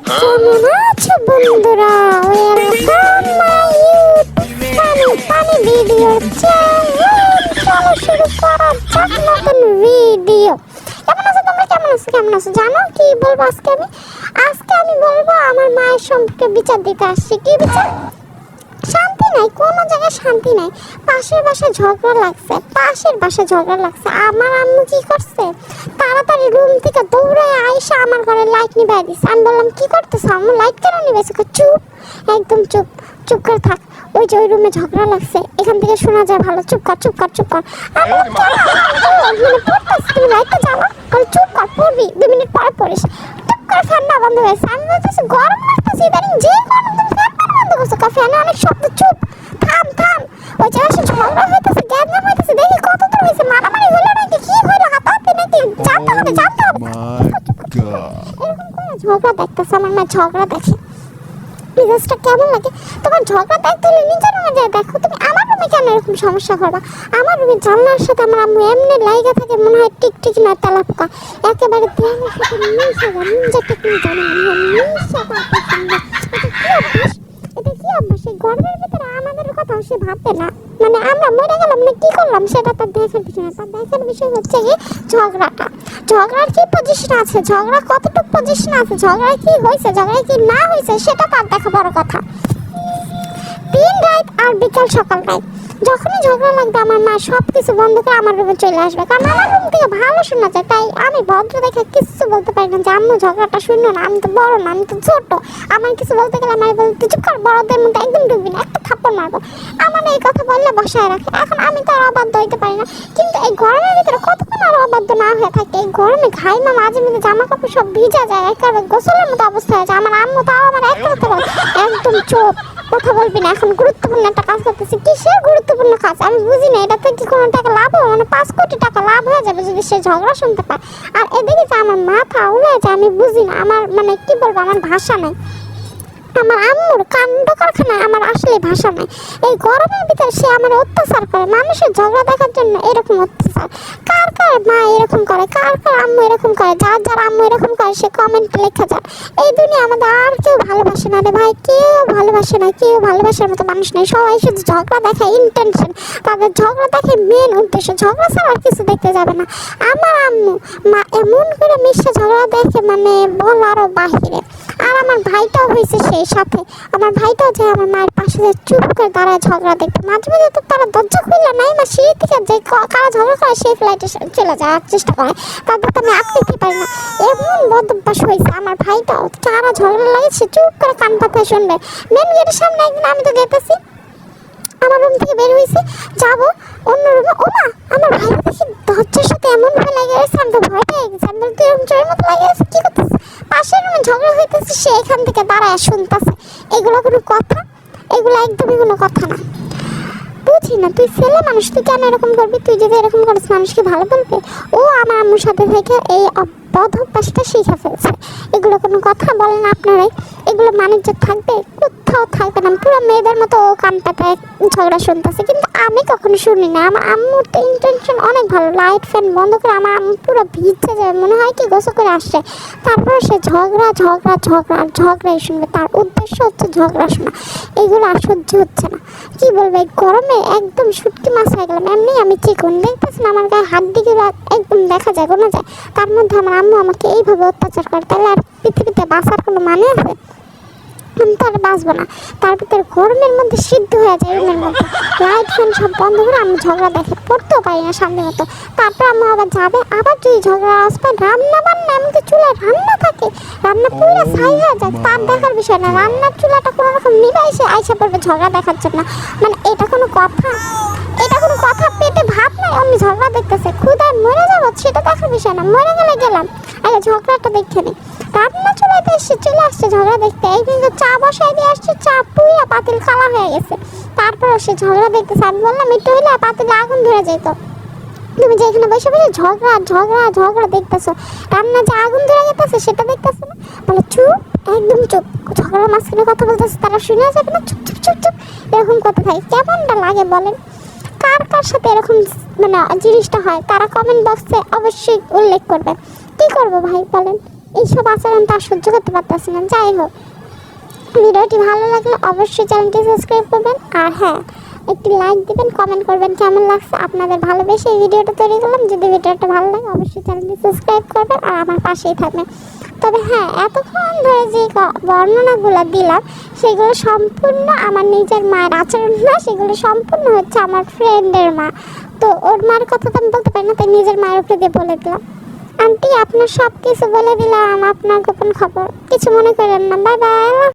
কেমন আছো বন্ধুরা welcome my YouTube funny video channel চলো শুরু করা যাক নতুন ভিডিও কেমন আছো তোমরা? কেমন আছো? কেমন আছো? জানো কি বলব আজকে আমি? আজকে আমি বলব আমার মায়ের সম্পর্কে বিচার দিতে আসছি। কি বিচার? নাই কোনো জায়গায় শান্তি নাই। পাশের বাসায় ঝগড়া লাগছে পাশের বাসায় ঝগড়া লাগছে। আমার আম্মু কি করছে? তাড়াতাড়ি রুম থেকে দৌড়ে আইসা আমার ঘরে লাইট নিভাই দিছে। আমি বললাম কি করতেছো আম্মু? লাইট কেন নিভাইছো? কয়, চুপ একদম চুপ চুপ করে থাক। ওই যে ওই রুমে ঝগড়া লাগছে এখান থেকে শোনা যায় ভালো। চুপ কর চুপ কর চুপ কর। আমি মানে পড়তেছি? তুমি লাইটটা জ্বালা বলে চুপ কর পড়বি দু মিনিট পরে পড়িস। চুপ করে ফ্যানটা বন্ধ হয়েছে। আমি বলতেছি গরম লাগতেছে ইদানিং যে ঝগড়া দেখতেছে আমার মা ঝগড়া দেখে। মেজাজটা কেমন লাগে? তোমার ঝগড়া দেখতে হলে নিজের রুমে যায় দেখো। তুমি আমার রুমে কেন এরকম সমস্যা করবা? আমার রুমে জানলার সাথে আমার আম্মু এমনি লাইগা থাকে, মনে হয় টিকটিকি না তেলা পোকা একেবারে দেওয়ার সাথে মিশে যায় নিজের টেকনিক জানি না মিশে এটা কি অভ্যাস এই গর্বের ভিতরে আমাদের কথা সে ভাববে না? মানে আমরা মরে গেলাম না, কি করলাম? সেটা তার দেখার বিষয় না। তার দেখার বিষয় হচ্ছে কি, ঝগড়াটা। ঝগড়ার কি পজিশন আছে? ঝগড়া কতটুকু পজিশন আছে? ঝগড়ায় কি হয়েছে? ঝগড়ায় কি না হয়েছে? সেটা তার দেখা বড় কথা। দিন রাত আর বিকাল সকাল রাত। যখনই ঝগড়া লাগবে আমার মা সব কিছু বন্ধ করে আমার রুমে চলে আসবে। কারণ আমার রুম থেকে ভালো শোনা যায়, তাই আমি ভদ্র দেখে কিছু বলতে পারি না যে, আম্মু, ঝগড়াটা শুনো না, আমি তো বড় না, আমি তো ছোট। আমার কিছু বলতে গেলে আমার বলতে চুপ কর, বড়দের মধ্যে একদম ডুবি না, একটা থাপ্পড় মারবো। আমার এই কথা বললে বসায় রাখে। এখন আমি তো আর অবাধ্য হইতে পারি না। কিন্তু এই গরমের ভিতরে কতক্ষণ আর অবাধ্য না হয়ে থাকে গরমে ঘাইমা মাঝে মাঝে জামা কাপড় সব ভিজা যায়, একেবারে গোসলের মতো অবস্থা হয়ে যায়। আমার আম্মু তাও আমার এক বলে একদম চোখ কথা বলবি না, এখন গুরুত্বপূর্ণ একটা কাজ করতেছি। কিসের গুরুত্বপূর্ণ কাজ? আমি বুঝি না, এটাতে কি কোনো টাকা লাভ হবে? মানে পাঁচ কোটি টাকা লাভ হয়ে যাবে যদি সে ঝগড়া শুনতে পায়। আর এদিকে যে আমার মাথা উড়ে যায় আমি বুঝি না, আমার মানে কি বলব, আমার ভাষা নাই। আমার আম্মুর কাণ্ড কারখানায় আমার আসলে ভাষা নাই। এই গরমের ভিতরে সে আমার অত্যাচার করে, মানুষের ঝগড়া দেখার জন্য এরকম অত্যাচার। কার কার মা এরকম করে, কার কার আম্মু এরকম করে, যার যার আম্মু এরকম করে, সে কমেন্ট লেখা যায়। এই দুনিয়া আমাদের আর কেউ ভালোবাসে না রে ভাই, কেউ ভালোবাসে না, কেউ ভালোবাসার মতো মানুষ নেই। সবাই শুধু ঝগড়া দেখায় ইন্টেনশন তাদের ঝগড়া দেখে মেন উদ্দেশ্য, ঝগড়া ছাড়া আর কিছু দেখতে যাবে না। আমার আম্মু মা এমন করে মিশে ঝগড়া দেখে মানে বলারও বাহিরে। আর আমার ভাইটাও হয়েছে সেই সাথে। আমার ভাইটাও যে আমার মায়ের পাশে যে চুপ করে দাঁড়ায় ঝগড়া দেখতে। মাঝে মাঝে তো তারা দরজা খুললে নাই মা সেই থেকে যে কারা ঝগড়া করে সেই ফ্লাইটে চলে যাওয়ার চেষ্টা করে। তারপর তো আমি আটকাতে পারি না। এমন বদভ্যাস হয়েছে আমার ভাইটাও। কারা ঝগড়া লাগে সে চুপ করে কান পাতায় শুনবে। মেন গেটের সামনে একদিন আমি তো গেতেছি আমার রুম থেকে বের হয়েছে। যাব অন্য রুমে ও মা আমার ভাই দেখি দরজার সে এখান থেকে দাঁড়ায় শুনতেছে। এগুলো কোনো কথা? এগুলো একদমই কোনো কথা না। বুঝি না, তুই ছেলে মানুষ, তুই কেন এরকম করবি? তুই যদি এরকম করিস, মানুষকে ভালো বলবে? ও আমার আম্মুর সাথে থেকে এই অভ্যাসটা শিখে ফেলছে। এগুলো কোনো কথা বলেন আপনারাই। এগুলো বাণিজ্য থাকবে, কোথাও থাকবে না। পুরো মেয়েদের মতো ও কান পাতায় ঝগড়া শুনতেছে। কিন্তু আমি কখনো শুনি না। আমার আম্মুর তো ইন্টেনশন অনেক ভালো। লাইট ফ্যান বন্ধ করে আমার আম্মু পুরো ভিজে যায়। মনে হয় কি গোসল করে আসছে। তারপরে সে ঝগড়া ঝগড়া ঝগড়া আর ঝগড়াই শুনবে। তার উদ্দেশ্য হচ্ছে ঝগড়া শোনা। এগুলো আর সহ্য হচ্ছে না। কি বলব? এই গরমে একদম শুটকি মাছ হয়ে গেলাম। এমনি আমি চিকন। দেখতেছি না আমার গায়ে হাত দিকে একদম দেখা যায় কোনো যায়। তার মধ্যে আমার আম্মু আমাকে এইভাবে অত্যাচার করে। তাহলে আর পৃথিবীতে বাঁচার কোনো মানে আছে? আমি তো আর বাঁচবো না। তার ভিতরে গরমের মধ্যে সিদ্ধ হয়ে যায় রুমের মধ্যে। লাইট ফ্যান সব বন্ধ করে আমি ঝগড়া দেখে পড়তেও পারি না সামনে মতো তারপর আম্মু আবার যাবে, আবার যদি ঝগড়া আসবে, রান্না বান্না, এমনকি চুলায় রান্না থাকে। রান্না পুরো ছাই হয়ে যায়, তার দেখার বিষয় না। রান্নার চুলাটা কোনো রকম নিভাই সে আইসা পড়বে, ঝগড়া দেখার জন্য মানে এটা কোনো কথা? এটা কোনো কথা? পেটে ভাত নাই? অমনি ঝগড়া দেখতেছে। ক্ষুদায় মরে যাব? সেটা দেখার বিষয় না। মরে গেলে গেলাম। আগে ঝগড়াটা দেখে নি। রান্না চুলাতে এসে চলে আসছে ঝগড়া দেখতে, এই কিন্তু চা বসাই দিয়ে আসছে, চা পুইয়া পাতিল কালা হয়ে গেছে। তারপর সে ঝগড়া দেখতেছে, আমি বললাম, একটু হইলে পাতিলে আগুন ধরে যেত তুমি যে এখানে বসে বসে ঝগড়া ঝগড়া ঝগড়া দেখতেছো রান্না যে আগুন ধরে যেতেছে সেটা দেখতেছো না? বলে, চুপ, একদম চুপ। ঝগড়ার মাঝখানে কথা বলতেছে, তারা শুনে যাবে না, চুপ চুপ চুপ চুপ। এরকম কথা থাকে। কেমনটা লাগে বলেন? কার কার সাথে এরকম মানে জিনিসটা হয়, তারা কমেন্ট বক্সে অবশ্যই উল্লেখ করবে কি করব ভাই, বলেন? এইসব আচরণ তার সহ্য করতে পারতেছি না। যাই হোক, ভিডিওটি ভালো লাগলে অবশ্যই চ্যানেলটি সাবস্ক্রাইব করবেন আর হ্যাঁ একটি লাইক দিবেন কমেন্ট করবেন কেমন লাগছে আপনাদের ভালোবেসে এই ভিডিওটা তৈরি করলাম। যদি ভিডিওটা ভালো লাগে অবশ্যই চ্যানেলটি সাবস্ক্রাইব করবেন আর আমার পাশেই থাকবেন। তবে হ্যাঁ এতক্ষণ ধরে যে বর্ণনাগুলো দিলাম, সেগুলো সম্পূর্ণ আমার নিজের মায়ের আচরণ না, সেগুলো সম্পূর্ণ হচ্ছে আমার ফ্রেন্ডের মা। তো ওর মার কথা তো আমি বলতে পারি না, তাই নিজের মায়ের উপরে দিয়ে বলে দিলাম। আন্টি আপনার সব কিছু বলে দিলাম, আপনার গোপন খবর। কিছু মনে করেন না। Bye bye.